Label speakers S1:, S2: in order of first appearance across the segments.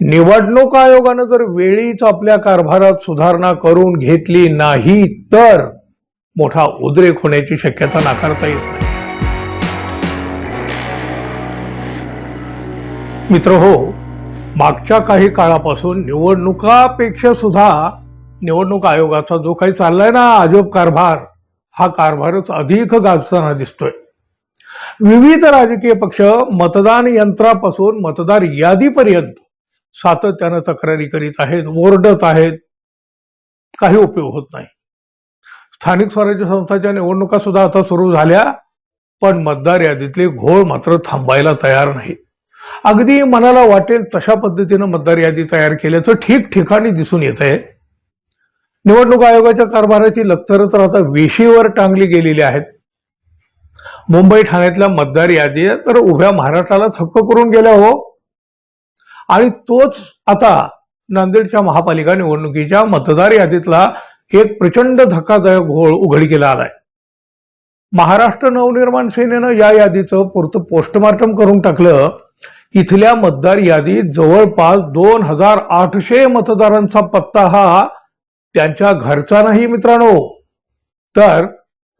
S1: निवडणूक आयोगानं जर वेळीच आपल्या कारभारात सुधारणा करून घेतली नाही तर मोठा उद्रेक होण्याची शक्यता नाकारता येत नाही. मित्र हो मागच्या काही काळापासून निवडणुकापेक्षा सुद्धा निवडणूक आयोगाचा जो काही चाललाय ना अजब कारभार हा कारभारच अधिक गाजताना दिसतोय. विविध राजकीय पक्ष मतदान यंत्रापासून मतदार यादीपर्यंत सातत्यानं तक्रारी करीत आहेत ओरडत आहेत. काही उपयोग होत नाही. स्थानिक स्वराज्य संस्थांच्या निवडणुका सुद्धा आता सुरू झाल्या पण मतदार यादीतले घोळ मात्र थांबायला तयार नाही अगदी मनाला वाटेल तशा पद्धतीनं मतदार यादी तयार केल्याचं ठिकठिकाणी दिसून येत आहे निवडणूक आयोगाच्या कारभाराची लक्तर तर आता वेशीवर टांगली गेलेली आहेत. मुंबई ठाण्यातल्या मतदार यादी तर उभ्या महाराष्ट्राला थक्क करून गेल्या हो. आणि तोच आता नांदेडच्या महापालिका निवडणुकीच्या मतदार यादीतला एक प्रचंड धक्कादायक घोळ उघडकीला आलाय. महाराष्ट्र नवनिर्माण सेनेनं या यादीचं पुरतं पोस्टमार्टम करून टाकलं. इथल्या मतदार यादीत जवळपास दोन हजार आठशे मतदारांचा पत्ता हा त्यांच्या घरचा नाही मित्रांनो तर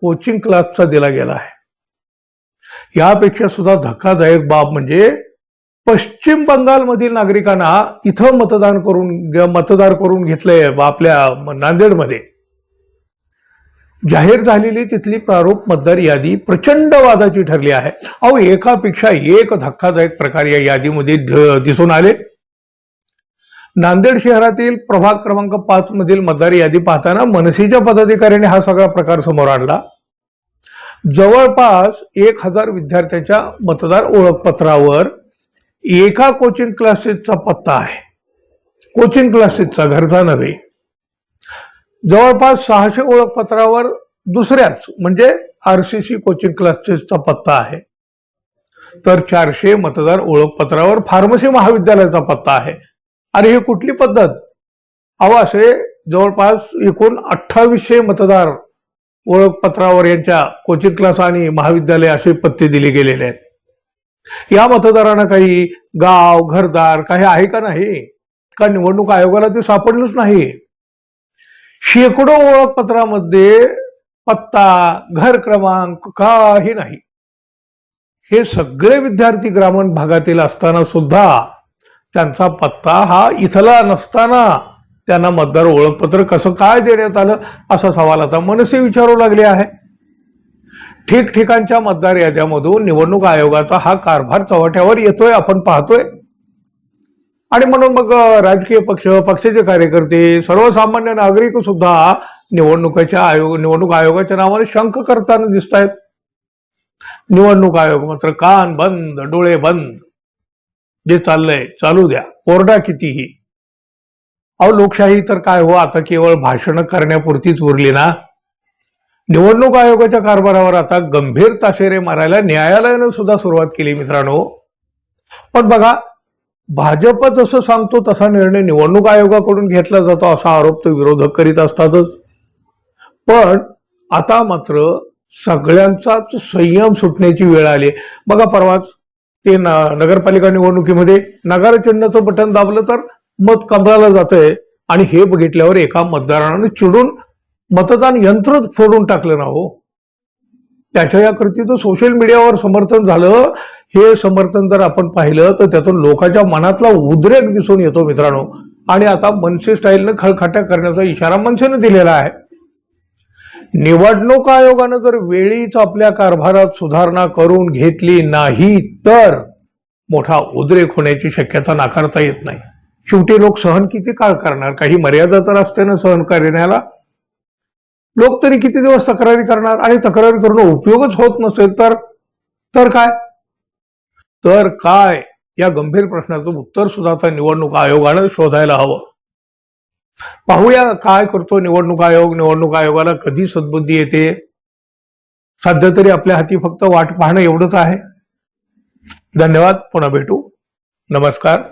S1: कोचिंग क्लासचा दिला गेला आहे. यापेक्षा सुद्धा धक्कादायक बाब म्हणजे पश्चिम बंगालमधील नागरिकांना इथं मतदान करून मतदार करून घेतलंय आपल्या नांदेडमध्ये. जाहीर झालेली तिथली प्रारूप मतदार यादी प्रचंड वादाची ठरली आहे. अहो एकापेक्षा एक धक्कादायक प्रकार या यादीमध्ये दिसून आले. नांदेड शहरातील प्रभाग क्रमांक पाच मधील मतदार यादी पाहताना मनसेच्या पदाधिकाऱ्यांनी हा सगळा प्रकार समोर आणला. जवळपास एक हजार विद्यार्थ्यांच्या मतदार ओळखपत्रावर एका कोचिंग क्लासेसचा पत्ता आहे. कोचिंग क्लासेसचा घरचा नव्हे. जवळपास सहाशे ओळखपत्रावर दुसऱ्याच म्हणजे आर सी सी कोचिंग क्लासेसचा पत्ता आहे. तर चारशे मतदार ओळखपत्रावर फार्मसी महाविद्यालयाचा पत्ता आहे. अरे ही कुठली पद्धत? अहो असे जवळपास एकूण अठ्ठावीसशे मतदार ओळखपत्रावर यांच्या कोचिंग क्लास आणि महाविद्यालय असे पत्ते दिले गेलेले आहेत. या मतदारांना काही गाव घरदार काही आहे का नाही? का निवडणूक आयोगाला ते सापडलंच नाही. शेकडो ओळखपत्रामध्ये पत्ता घर क्रमांक काही नाही. हे सगळे विद्यार्थी ग्रामीण भागातील असताना सुद्धा त्यांचा पत्ता हा इथला नसताना त्यांना मतदार ओळखपत्र कसं काय देण्यात आलं असा सवाल आता मनसे विचारू लागले आहे. ठिकठिकाणच्या मतदार याद्यामधून निवडणूक आयोगाचा हा कारभार चव्हाट्यावर येतोय आपण पाहतोय. आणि म्हणून मग राजकीय पक्ष पक्षाचे कार्यकर्ते सर्वसामान्य नागरिक सुद्धा निवडणुकीच्या आयोग निवडणूक आयोगाच्या नावाने शंख करताना दिसत आहेत निवडणूक आयोग मात्र कान बंद डोळे बंद. जे चाललंय चालू द्या. कोरडा कितीही. अहो लोकशाही तर काय हो आता केवळ भाषण करण्यापुरतीच उरली ना? निवडणूक आयोगाच्या कारभारावर आता गंभीर ताशेरे मारायला न्यायालयानं सुद्धा सुरुवात केली मित्रांनो. पण बघा भाजप जसं सांगतो तसा निर्णय निवडणूक आयोगाकडून घेतला जातो असा आरोप तो विरोधक करीत असतातच. पण आता मात्र सगळ्यांचाच संयम सुटण्याची वेळ आली. आहे. बघा परवाच ते न- नगरपालिका निवडणुकीमध्ये नगारचिन्हाचं बटन दाबलं तर मत कमळाला जातंय. आणि हे बघितल्यावर एका मतदारानं चिडून मतदान यंत्रच फोडून टाकलं ना हो. त्याच्या या कृतीचं सोशल मीडियावर समर्थन झालं. हे समर्थन जर आपण पाहिलं तर त्यातून लोकांच्या मनातला उद्रेक दिसून येतो मित्रांनो. आणि आता मनसे स्टाईलनं खळखाट्या करण्याचा इशारा मनसेनं दिलेला आहे. निवडणूक आयोगानं जर वेळीच आपल्या कारभारात सुधारणा करून घेतली नाही तर मोठा उद्रेक होण्याची शक्यता नाकारता येत नाही. शेवटी लोक सहन किती काळ करणार? काही मर्यादा तर असते ना सहन करण्याला? लोक तरी किती दिवस तक्रारी करणार आणि तक्रारी करून उपयोगच होत नसेल तर तर काय? तर काय? या गंभीर प्रश्नाचं उत्तर सुद्धा आता निवडणूक आयोगानं शोधायला हवं. पाहूया काय करतो निवडणूक आयोग. निवडणूक आयोगाला कधी सद्बुद्धी येते? सध्या तरी आपल्या हाती फक्त वाट पाहणं एवढंच आहे. धन्यवाद. पुन्हा भेटू. नमस्कार.